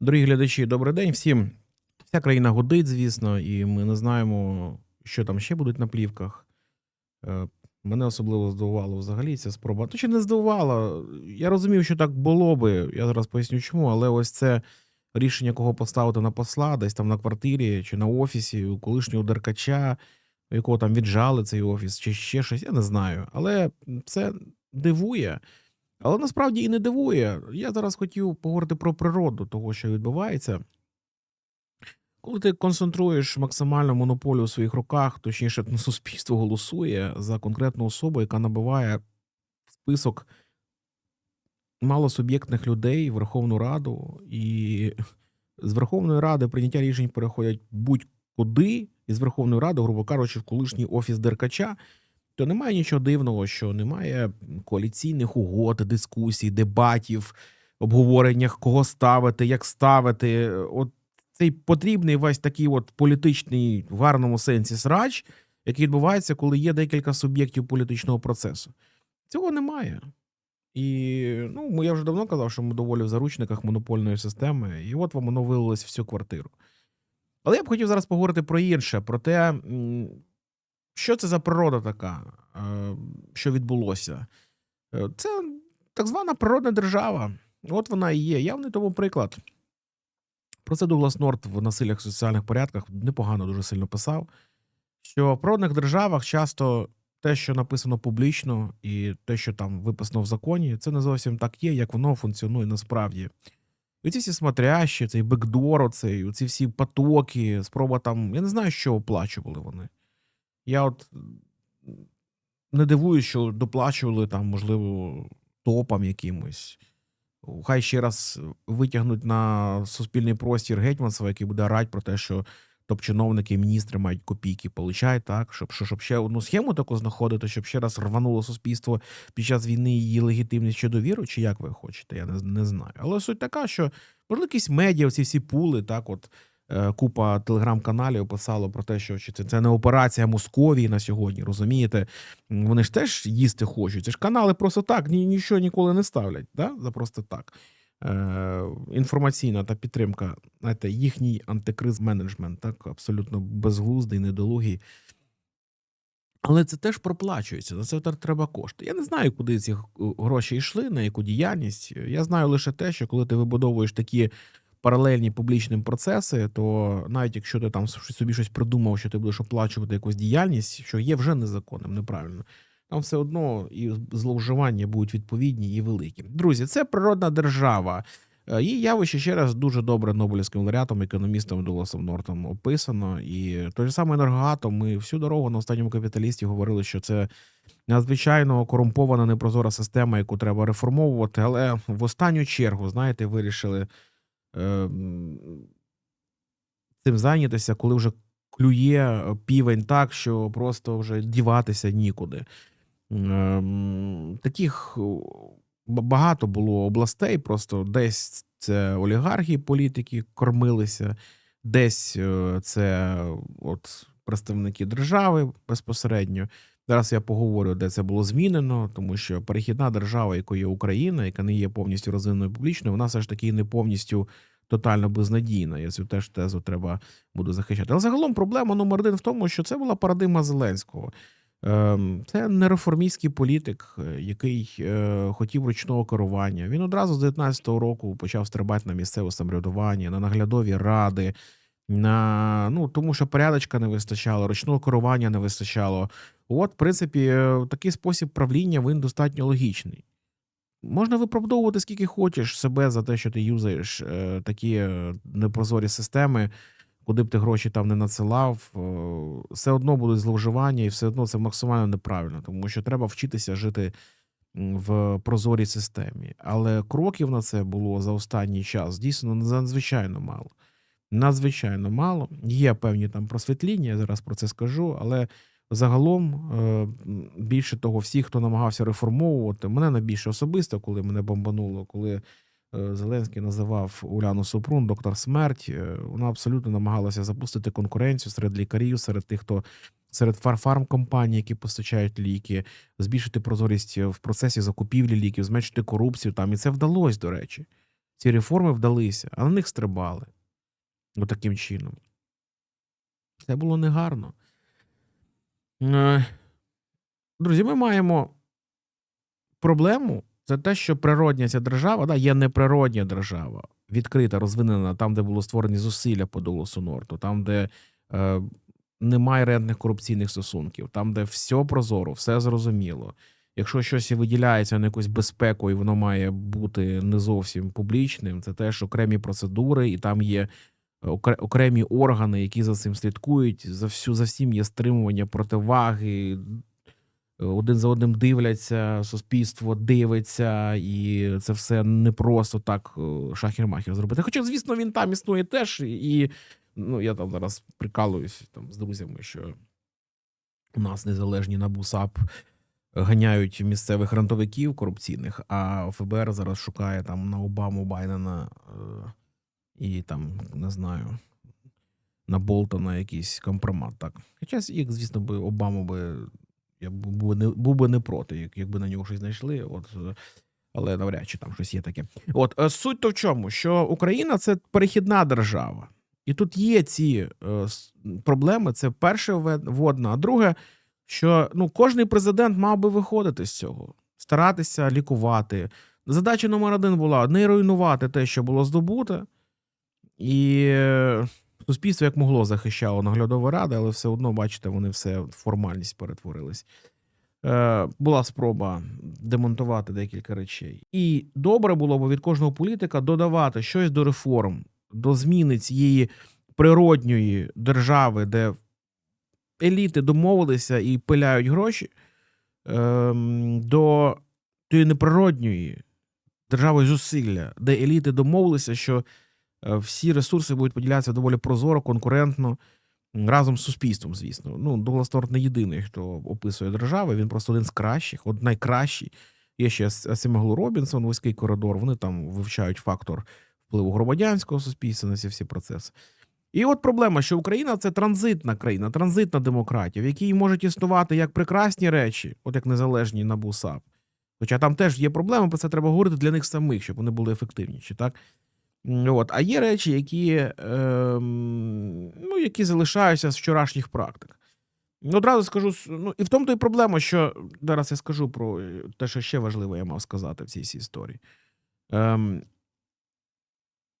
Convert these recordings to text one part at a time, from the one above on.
Дорогі глядачі, добрий день всім. Вся країна гудить, звісно, і ми не знаємо, що там ще будуть на плівках. Е, Мене особливо здивувало взагалі ця спроба. Ну, чи не здивувало? Я розумів, що так було би. Я зараз поясню чому, але ось це рішення, кого поставити на посла, десь там на квартирі чи на офісі, у колишнього деркача, у якого там віджали цей офіс, чи ще щось, я не знаю. Але це дивує. Але насправді і не дивує. Я зараз хотів поговорити про природу того, що відбувається. Коли ти концентруєш максимально монополію у своїх руках, точніше, ну, суспільство голосує за конкретну особу, яка набиває список малосуб'єктних людей в Верховну Раду, і з Верховної Ради прийняття рішень переходять будь-куди, і з Верховної Ради, грубо кажучи, в колишній офіс Деркача, то немає нічого дивного, що немає коаліційних угод, дискусій, дебатів, обговорення, кого ставити, як ставити. От цей потрібний весь такий от політичний в гарному сенсі срач, який відбувається, коли є декілька суб'єктів політичного процесу. Цього немає. І ну, я вже давно казав, що ми доволі в заручниках монопольної системи, і от вам воно вилилось всю квартиру. Але я б хотів зараз поговорити про інше, про те, що це за природа така, е, що відбулося. Е, Це так звана природна держава. От вона і є. Явний тому приклад. Про це Дуглас Норт в насиллях соціальних порядках непогано дуже сильно писав, що в природних державах часто те, що написано публічно, і те, що там виписано в законі, це не зовсім так є, як воно функціонує насправді. І ці всі смотрящі, цей бекдор, оцей, ці всі потоки, спроба там. Я не знаю, що оплачували вони. Я от не дивуюсь, що доплачували там, можливо, топам якимось. Хай ще раз витягнуть на суспільний простір Гетьманцева, який буде рать про те, що топ-чиновники і міністри мають копійки, получають, так, щоб, щоб, ще одну схему таку знаходити, щоб ще раз рвануло суспільство під час війни її легітимність чи довіру, чи як ви хочете, я не, не знаю. Але суть така, що можливо, якісь медіа, ці всі пули, так, от купа телеграм-каналів писало про те, що це, це не операція Московії на сьогодні, розумієте? Вони ж теж їсти хочуть. Це ж канали просто так, ні, нічого ніколи не ставлять, да? за просто так. Е, інформаційна та підтримка, знаєте, їхній антикриз менеджмент, так, абсолютно безглуздий, недолугий. Але це теж проплачується. За це треба кошти. Я не знаю, куди ці гроші йшли, на яку діяльність. Я знаю лише те, що коли ти вибудовуєш такі паралельні публічним процеси, то навіть якщо ти там собі щось придумав, що ти будеш оплачувати якусь діяльність, що є вже незаконним, неправильно. Там все одно і зловживання будуть відповідні і великі. Друзі, це природна держава. Е, Її явище ще раз дуже добре Нобелівським лауреатом, економістом Дугласом Нортом описано. І той же самий енергоатом. Ми всю дорогу на останньому капіталісті говорили, що це надзвичайно корумпована непрозора система, яку треба реформовувати. Але в останню чергу, знаєте, вирішили цим зайнятися, коли вже клює півень так, що просто вже діватися нікуди. Ем, Таких багато було областей, просто десь це олігархи, політики кормилися, десь е, це от представники держави безпосередньо. Зараз я поговорю, де це було змінено, тому що перехідна держава, якою є Україна, яка не є повністю розвиненою публічною, вона все ж таки не повністю тотально безнадійна. Я цю теж тезу треба буду захищати. Але загалом проблема номер один в тому, що це була парадигма Зеленського. Ем, Це не реформістський політик, е, який е, хотів ручного керування. Він одразу з 19-го року почав стрибати на місцеве самоврядування, на наглядові ради, на ну тому, що порядочка не вистачало, ручного керування не вистачало. От, в принципі, е, такий спосіб правління він достатньо логічний. Можна виправдовувати скільки хочеш себе за те, що ти юзаєш е, такі е, непрозорі системи, куди б ти гроші там не надсилав, е, все одно будуть зловживання, і все одно це максимально неправильно, тому що треба вчитися жити в прозорій системі. Але кроків на це було за останній час дійсно надзвичайно мало. Надзвичайно мало. Є певні там просвітління, я зараз про це скажу, але загалом, е, більше того, всі, хто намагався реформовувати, мене найбільше особисто, коли мене бомбануло, коли е, Зеленський називав Уляну Супрун доктор смерть, е, вона абсолютно намагалася запустити конкуренцію серед лікарів, серед тих, хто серед фарфармкомпаній, які постачають ліки, збільшити прозорість в процесі закупівлі ліків, зменшити корупцію там. І це вдалося, до речі. ці реформи вдалися, а на них стрибали. Отаким чином. Це було негарно. Е, Друзі, ми маємо проблему. Це те, що природня ця держава, да, є неприродня держава, відкрита, розвинена, там, де було створені зусилля по Долосу Норту, там, де е, немає рентних корупційних стосунків, там, де все прозоро, все зрозуміло. Якщо щось і виділяється на якусь безпеку, і воно має бути не зовсім публічним, це теж окремі процедури, і там є окремі органи, які за цим слідкують. За всю за всім є стримування противаги. Один за одним дивляться, суспільство дивиться, і це все не просто так е, шахер-махер зробити. Хоча, звісно, він там існує теж, і ну, я там зараз прикалуюсь там з друзями, що у нас незалежні НАБУ САП ганяють місцевих рантовиків корупційних, а ФБР зараз шукає там на Обаму Байдена е, і там, не знаю, на Болтона якийсь компромат. Так. Хоча, як, звісно, би Обаму би я був би не був би не проти, як, якби на нього щось знайшли. От, е, але навряд чи там щось є таке. От е, суть то в чому, що Україна це перехідна держава, і тут є ці е, проблеми. Це перше водна. А друге, що ну кожний президент мав би виходити з цього, старатися лікувати. Задача номер один була не руйнувати те, що було здобуте, і е, суспільство як могло захищало наглядові ради, але все одно, бачите, вони все в формальність перетворились. Е, була спроба демонтувати декілька речей. І добре було б від кожного політика додавати щось до реформ, до зміни цієї природньої держави, де еліти домовилися і пиляють гроші, ем, до тієї неприродньої держави зусилля, де еліти домовилися, що всі ресурси будуть поділятися доволі прозоро, конкурентно, разом з суспільством, звісно. Ну, Дуглас Норт не єдиний, хто описує держави, він просто один з кращих, от найкращий. Є ще Асімеглу Робінсон, вузький коридор. Вони там вивчають фактор впливу громадянського суспільства на ці всі процеси. І от проблема, що Україна це транзитна країна, транзитна демократія, в якій можуть існувати як прекрасні речі, от як незалежні НАБУ САП. Хоча там теж є проблеми, про це треба говорити для них самих, щоб вони були ефективніші, так? От. А є речі, які, ем, ну, які залишаються з вчорашніх практик. Одразу скажу, ну, і в тому то й проблема, що зараз я скажу про е, те, що ще важливо, я мав сказати в цій всій історії. Ем,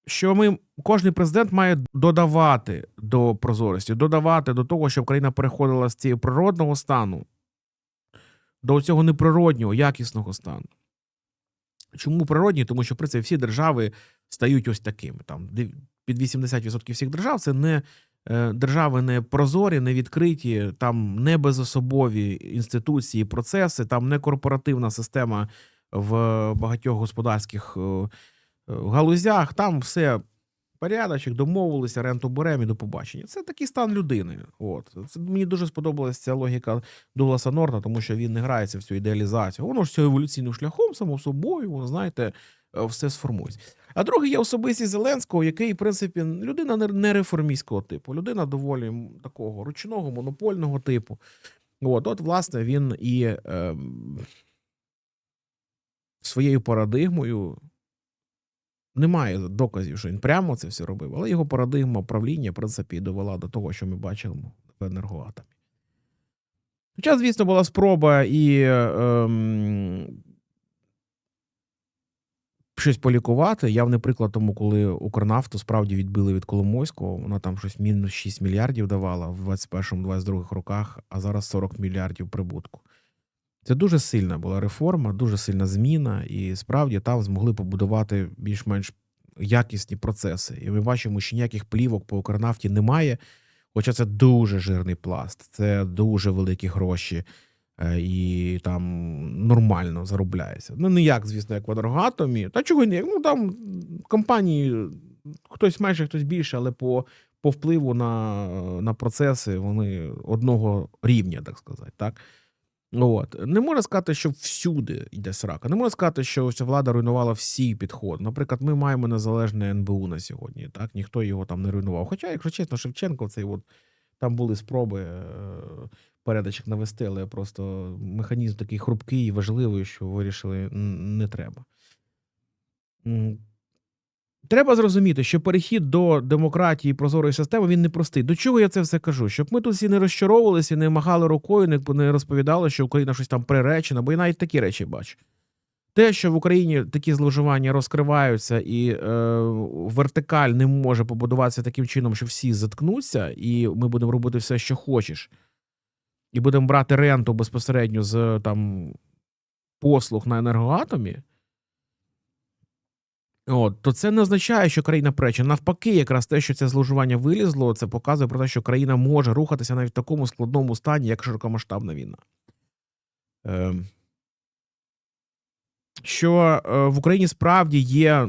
що ми, кожен президент має додавати до прозорості, додавати до того, щоб країна переходила з цього природного стану до цього неприроднього, якісного стану. Чому природні? Тому що в принципі всі держави стають ось такими. Там під 80% всіх держав це не е, держави не прозорі, не відкриті, там не безособові інституції, процеси, там не корпоративна система в багатьох господарських е, е, галузях. Там все порядочок, домовилися, ренту беремо і до побачення. Це такий стан людини. От це мені дуже сподобалася ця логіка Дугласа Норта, тому що він не грається в цю ідеалізацію. Воно ж все еволюційним шляхом, само собою, воно знаєте, все сформується. А другий є особистість Зеленського, який, в принципі, людина не- реформістського типу, людина доволі такого ручного, монопольного типу. От, от, власне, він і ем, своєю парадигмою немає доказів, що він прямо це все робив, але його парадигма правління, в принципі, довела до того, що ми бачимо в енергоатомі. Хоча, звісно, була спроба і ем, щось полікувати. Явний приклад тому, коли Укрнафту справді відбили від Коломойського, вона там щось мінус 6 мільярдів давала в 21-22 роках, а зараз 40 мільярдів прибутку. Це дуже сильна була реформа, дуже сильна зміна, і справді там змогли побудувати більш-менш якісні процеси. І ми бачимо, що ніяких плівок по Укрнафті немає. Хоча це дуже жирний пласт, це дуже великі гроші, і там нормально заробляється. Ну, не як, звісно, як в енергоатомі. Та чого ні? Ну там компанії, хтось менше, хтось більше, але по, по впливу на, на процеси вони одного рівня, так сказати. Так? От. Не можна сказати, що всюди йде срака. Не можна сказати, що ця влада руйнувала всі підходи. Наприклад, ми маємо незалежне НБУ на сьогодні. Так? Ніхто його там не руйнував. Хоча, якщо чесно, Шевченко, цей от, там були спроби е, порядочок навести, але просто механізм такий хрупкий і важливий, що вирішили не треба. Треба зрозуміти, що перехід до демократії прозорої системи він непростий. До чого я це все кажу? Щоб ми тут всі не розчаровувалися, не махали рукою, не розповідали, що Україна щось там приречена, бо я навіть такі речі бачу. Те, що в Україні такі зловживання розкриваються, і е, вертикаль не може побудуватися таким чином, що всі заткнуться, і ми будемо робити все, що хочеш, і будемо брати ренту безпосередньо з там послуг на енергоатомі. От, то це не означає, що країна прече. Навпаки, якраз те, що це зловживання вилізло, це показує про те, що країна може рухатися навіть в такому складному стані, як широкомасштабна війна. Е, що е, в Україні справді є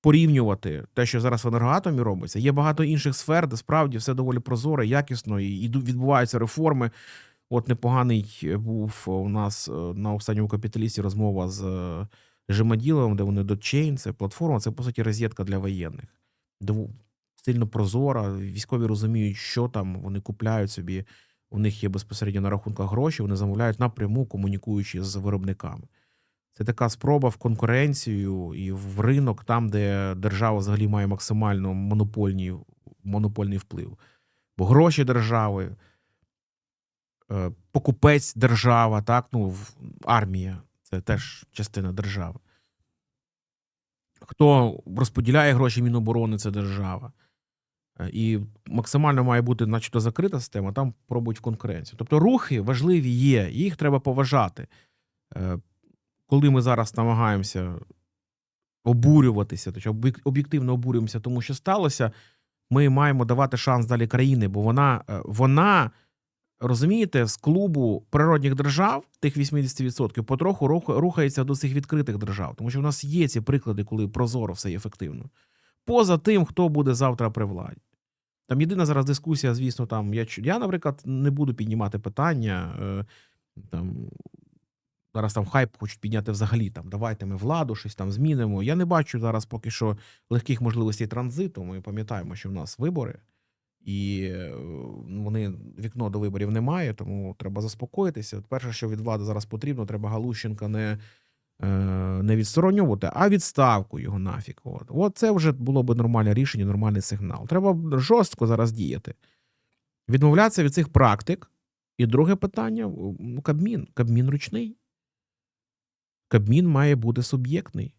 порівнювати те, що зараз в енергоатомі робиться. Є багато інших сфер, де справді все доволі прозоро, якісно, і відбуваються реформи. От непоганий е, був у нас е, на останньому капіталісті розмова з е, Жемаділовим, де вони дочейн, це платформа, це по суті розетка для воєнних. Сильно прозора, військові розуміють, що там вони купляють собі. У них є безпосередньо на рахунках гроші, вони замовляють напряму, комунікуючи з виробниками. Це така спроба в конкуренцію і в ринок, там, де держава взагалі має максимально монопольний, монопольний вплив. Бо гроші держави, е, покупець держава, так, ну, армія це теж частина держави. Хто розподіляє гроші Міноборони, це держава. Е, І максимально має бути, начебто, закрита система, там пробують в конкуренцію. Тобто рухи важливі є, їх треба поважати. Коли ми зараз намагаємося обурюватися, тобто об'єктивно обурюємося тому, що сталося, ми маємо давати шанс далі країни, бо вона, е, вона розумієте, з клубу природних держав, тих 80%, потроху рухається до цих відкритих держав, тому що в нас є ці приклади, коли прозоро все ефективно. Поза тим, хто буде завтра при владі. Там єдина зараз дискусія, звісно, там я, я, наприклад, не буду піднімати питання. Е, там, зараз там хайп хочуть підняти взагалі. Там, давайте ми владу, щось там змінимо. Я не бачу зараз поки що легких можливостей транзиту. Ми пам'ятаємо, що в нас вибори, і е, вони вікно до виборів немає, тому треба заспокоїтися. Перше, що від влади зараз потрібно, треба Галущенка не, е, не відсторонювати, а відставку його нафіг. От. От це вже було б нормальне рішення, нормальний сигнал. Треба жорстко зараз діяти. Відмовлятися від цих практик. І друге питання: Кабмін. Кабмін ручний. Кабмін має бути суб'єктний.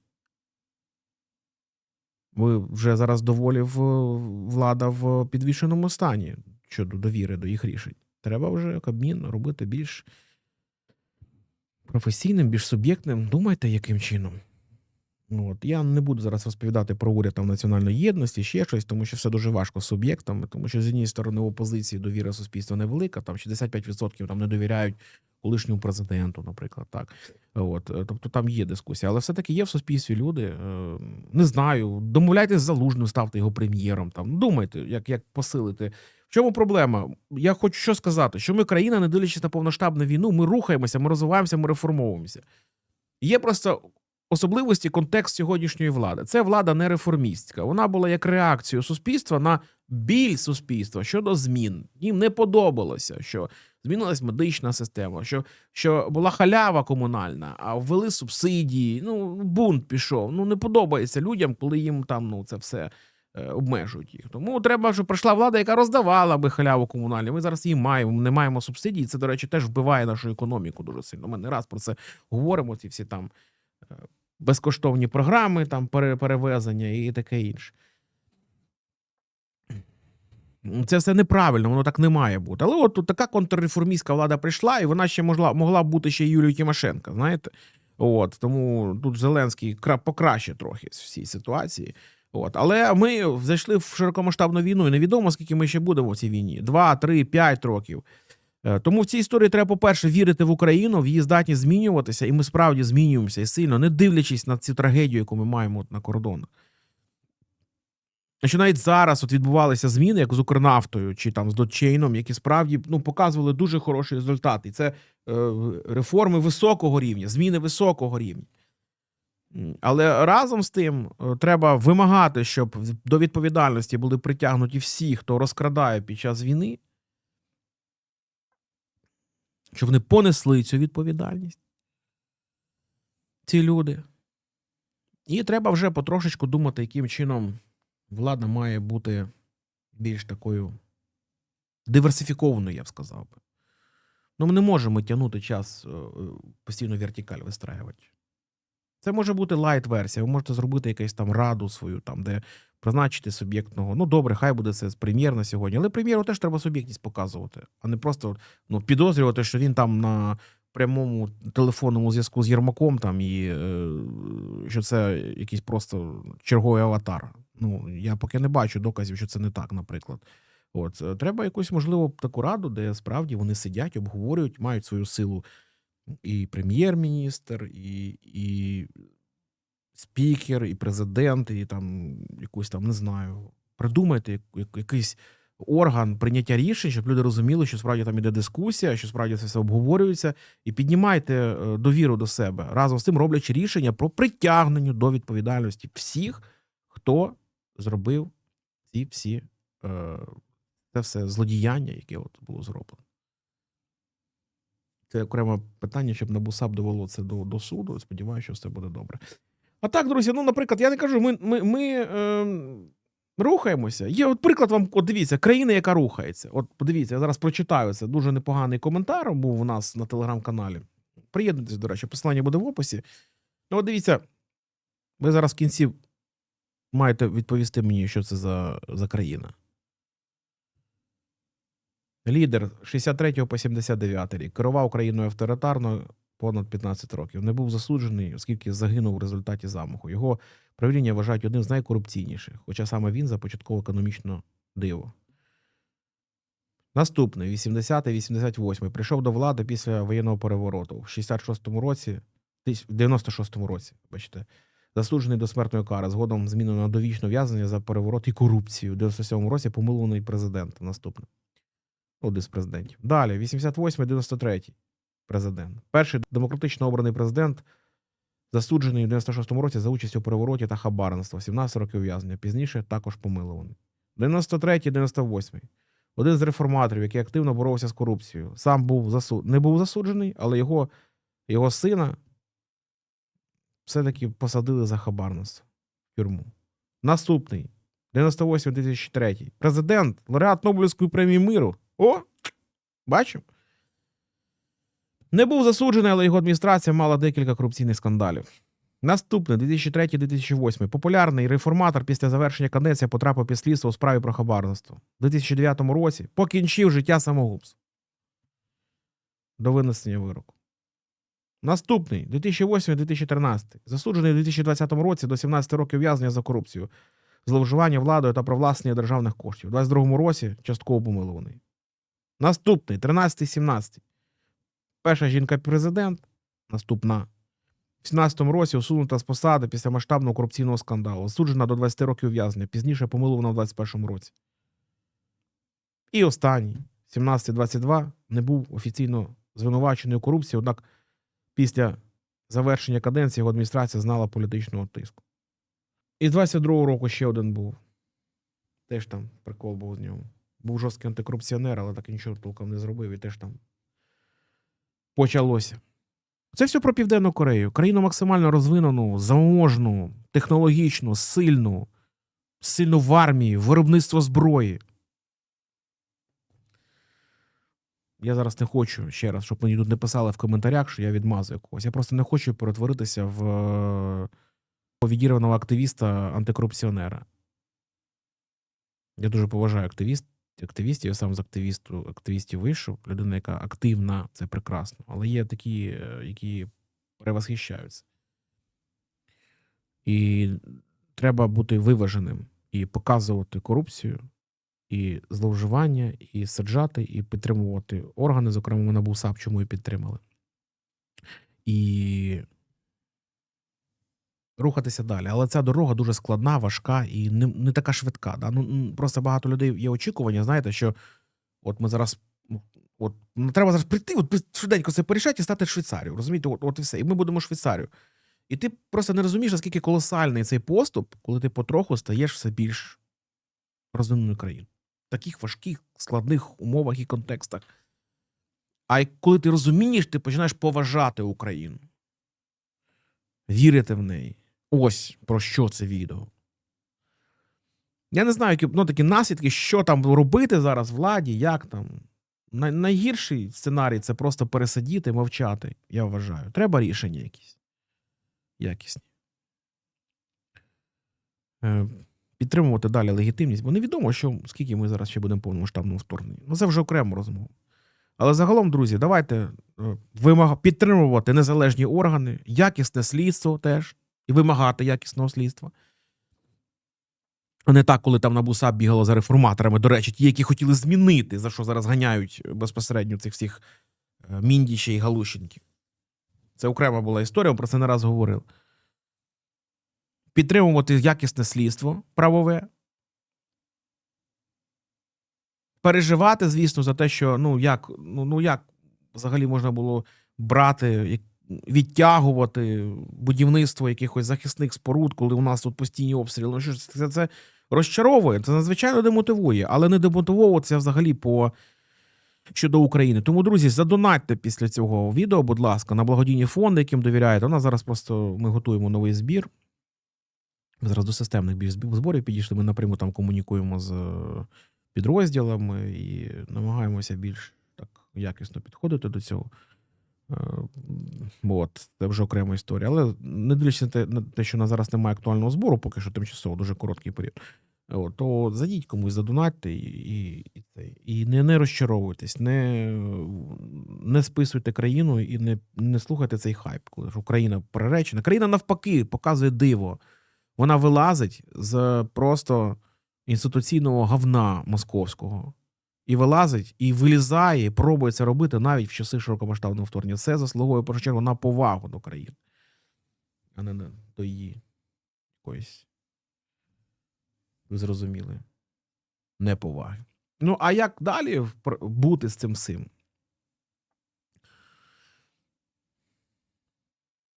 Ви вже зараз доволі влада в підвішеному стані щодо довіри до їх рішень. Треба вже Кабмін робити більш професійним, більш суб'єктним. Думайте, яким чином. Ну, От. Я не буду зараз розповідати про уряд там, національної єдності, ще щось, тому що все дуже важко з суб'єктами, тому що з однієї сторони опозиції довіра суспільства невелика, там 65% там не довіряють колишньому президенту, наприклад, так. От, е, тобто там є дискусія, але все-таки є в суспільстві люди. е, Не знаю, домовляйтесь залужним, ставте його прем'єром. Там думайте, як, як посилити. В чому проблема? Я хочу що сказати, що ми країна, не дивлячись на повноштабну війну, ми рухаємося, ми розвиваємося, ми реформовуємося. Є просто особливості контекст сьогоднішньої влади. Це влада не реформістська. Вона була як реакцією суспільства на біль суспільства щодо змін. Їм не подобалося, що змінилась медична система, що, що була халява комунальна, а ввели субсидії. Ну, бунт пішов. Ну, не подобається людям, коли їм там ну, це все е, обмежують їх. Тому треба, щоб прийшла влада, яка роздавала би халяву комунальну. Ми зараз її маємо. Ми не маємо субсидій. Це, до речі, теж вбиває нашу економіку дуже сильно. Ми не раз про це говоримо. Ці всі там е, безкоштовні програми, там перевезення і таке інше. Це все неправильно, воно так не має бути. Але от така контрреформістська влада прийшла, і вона ще могла, могла бути ще Юлією Тимошенко, знаєте? От, тому тут Зеленський покраще трохи в цій ситуації. От. Але ми зайшли в широкомасштабну війну, і невідомо, скільки ми ще будемо в цій війні: два, три, п'ять років. Е, Тому в цій історії треба, по-перше, вірити в Україну, в її здатність змінюватися, і ми справді змінюємося і сильно, не дивлячись на цю трагедію, яку ми маємо от на кордонах. Що навіть зараз от відбувалися зміни, як з Укрнафтою чи там з Дочейном, які справді ну, показували дуже хороші результати. І це е, реформи високого рівня, зміни високого рівня. Але разом з тим е, треба вимагати, щоб до відповідальності були притягнуті всі, хто розкрадає під час війни, щоб вони понесли цю відповідальність. Ці люди. І треба вже потрошечку думати, яким чином влада має бути більш такою диверсифікованою, я б сказав би. Ну, ми не можемо тягнути час е, е, постійно вертикаль вистраювати. Це може бути лайт-версія. Ви можете зробити якусь там раду свою, там, де призначити суб'єктного. Ну, добре, хай буде це прем'єр на сьогодні. Але прем'єру теж треба суб'єктність показувати, а не просто ну, підозрювати, що він там на прямому телефонному зв'язку з Єрмаком там і е, що це якийсь просто черговий аватар. Ну, я поки не бачу доказів, що це не так, наприклад. От е, треба якусь, можливо, таку раду, де справді вони сидять, обговорюють, мають свою силу і прем'єр-міністр, і, і спікер, і президент, і там якусь там, не знаю, придумайте як- як- якийсь орган прийняття рішень, щоб люди розуміли, що справді там іде дискусія, що справді це все обговорюється, і піднімайте е, довіру до себе разом з тим, роблячи рішення про притягнення до відповідальності всіх, хто зробив ці всі е, це все злодіяння, яке от було зроблено. Це окреме питання, щоб Набусап довело це до, до суду. Сподіваюся, що все буде добре. А так, друзі, ну, наприклад, я не кажу, ми, ми, ми е, рухаємося. Є от приклад вам, от дивіться, країна, яка рухається. От подивіться, я зараз прочитаю це. Дуже непоганий коментар був у нас на телеграм-каналі. Приєднуйтесь, до речі, посилання буде в описі. Ну, от дивіться, ви зараз в кінці маєте відповісти мені, що це за, за країна. Лідер 63 по 79 рік керував Україною авторитарно понад 15 років. Не був засуджений, оскільки загинув у результаті замаху. Його правління вважають одним з найкорупційніших, хоча саме він започатково економічно диво. Наступний 80-88 прийшов до влади після воєнного перевороту в 66-му році, в 96-му році, бачите, засуджений до смертної кари, згодом змінено на довічне в'язнення за переворот і корупцію. У 97-му році помилуваний президент. Наступний. Один з президентів. Далі, 88-93 президент. Перший демократично обраний президент, засуджений у 96-му році за участь у перевороті та хабарництва, 17 років ув'язнення. Пізніше також помилований. 93-98. Один з реформаторів, який активно боровся з корупцією, сам був засуд... не був засуджений, але його, його сина все-таки посадили за хабарництво в тюрму. Наступний 98-2003. Президент, лауреат Нобелівської премії миру. О! Бачимо. Не був засуджений, але його адміністрація мала декілька корупційних скандалів. Наступний 2003-2008. Популярний реформатор після завершення каденції потрапив під слідство у справі про хабарництво. У 2009 році покінчив життя самогубством. До винесення вироку. Наступний 2008-2013. Засуджений у 2020 році до 17 років в'язнення за корупцію, зловживання владою та провласнення державних коштів. У 2022 році частково помилуваний. Наступний 13-17. Перша жінка-президент. Наступна. В 17 році усунута з посади після масштабного корупційного скандалу. Осуджена до 20 років ув'язнення. Пізніше помилувана в 21 році. І останній, 17-22, не був офіційно звинувачений у корупції, однак після завершення каденції його адміністрація знала політичного тиску. І з 22-го року ще один був. Теж там прикол був з нього. Був жорсткий антикорупціонер, але так і нічого толком не зробив, і теж там почалося. Це все про Південну Корею. Країну максимально розвинену, заможну, технологічну, сильну, сильну в армії, виробництво зброї. Я зараз не хочу ще раз, щоб мені тут не писали в коментарях, що я відмазую когось. Я просто не хочу перетворитися в відірваного активіста антикорупціонера. Я дуже поважаю активіст, активістів. Я сам з активісту, активістів вийшов. Людина, яка активна, це прекрасно. Але є такі, е, які перевосхищаються. І треба бути виваженим і показувати корупцію, і зловживання, і саджати, і підтримувати органи, зокрема, НАБУ САП, чому і підтримали. І рухатися далі. Але ця дорога дуже складна, важка і не, не така швидка. Да? Ну, просто багато людей є очікування, знаєте, що от ми зараз. От ну, треба зараз прийти, от швиденько це порішати і стати Швейцарією. Розумієте, от, от і все. І ми будемо Швейцарією. І ти просто не розумієш, наскільки колосальний цей поступ, коли ти потроху стаєш все більш розвиненою країною. В таких важких, складних умовах і контекстах. А коли ти розумієш, ти починаєш поважати Україну, вірити в неї, Ось про що це відео. Я не знаю, які ну, такі наслідки, що там робити зараз владі, як там. Най- найгірший сценарій це просто пересидіти, мовчати, я вважаю. Треба рішення якісь. Якісні. Е, підтримувати далі легітимність, бо невідомо, що, скільки ми зараз ще будемо повномасштабному вторгненні. Ну, це вже окрема розмова. Але загалом, друзі, давайте е, підтримувати незалежні органи, якісне слідство теж, і вимагати якісного слідства. А не так, коли там на БУСАП бігало за реформаторами. До речі, ті, які хотіли змінити, за що зараз ганяють безпосередньо цих всіх е, Міндіча і Галущенків. Це окрема була історія, ми про це не раз говорив. Підтримувати якісне слідство правове. Переживати, звісно, за те, що ну як, ну, ну як взагалі можна було брати, відтягувати будівництво якихось захисних споруд, коли у нас тут постійні обстріли. Ну що ж, це, це розчаровує, це надзвичайно демотивує, але не демотивовуватися взагалі по щодо України. Тому, друзі, задонатьте після цього відео, будь ласка, на благодійні фонди, яким довіряєте. У нас зараз просто ми готуємо новий збір. Ми зараз до системних зборів підійшли. Ми напряму там комунікуємо з е, підрозділами і намагаємося більш так якісно підходити до цього. Е, От, це вже окрема історія. Але не дивлячись на те, на те, що на зараз немає актуального збору, поки що тимчасово дуже короткий період. От, то зайдіть комусь задонатьте і, і, і, і не, не розчаровуйтесь, не, не списуйте країну і не, не слухайте цей хайп, коли ж Україна приречена. Країна навпаки показує диво. Вона вилазить з просто інституційного говна московського. І вилазить, і вилізає, і пробує це робити навіть в часи широкомасштабного вторгнення. Це заслуговує в першу чергу на повагу до країни, а не до її якоїсь. Ви зрозуміли. Неповаги. Ну, а як далі бути з цим всім?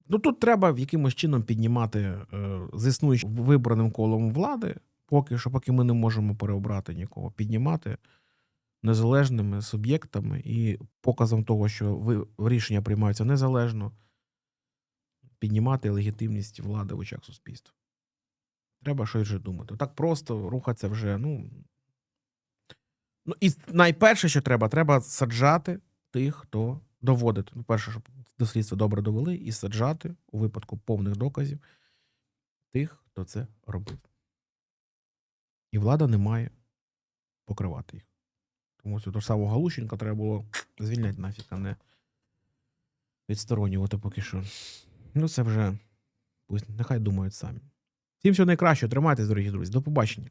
Ну тут треба якимось чином піднімати е, з існуючим вибраним колом влади, поки що, поки ми не можемо переобрати нікого, піднімати незалежними суб'єктами і показом того, що ви, рішення приймаються незалежно, піднімати легітимність влади в очах суспільства. Треба вже думати. Так просто рухатися вже, ну. Ну, і найперше, що треба, треба саджати тих, хто доводить. Ну, перше, щоб до слідства добре довели, і саджати у випадку повних доказів тих, хто це робив. І влада не має покривати їх. Тому того ж самого Галущенка треба було звільняти нафіг, а не відсторонювати поки що. Ну, це вже пусть нехай думають самі. Всім всього найкращого. Тримайтесь, дорогі друзі. До побачення.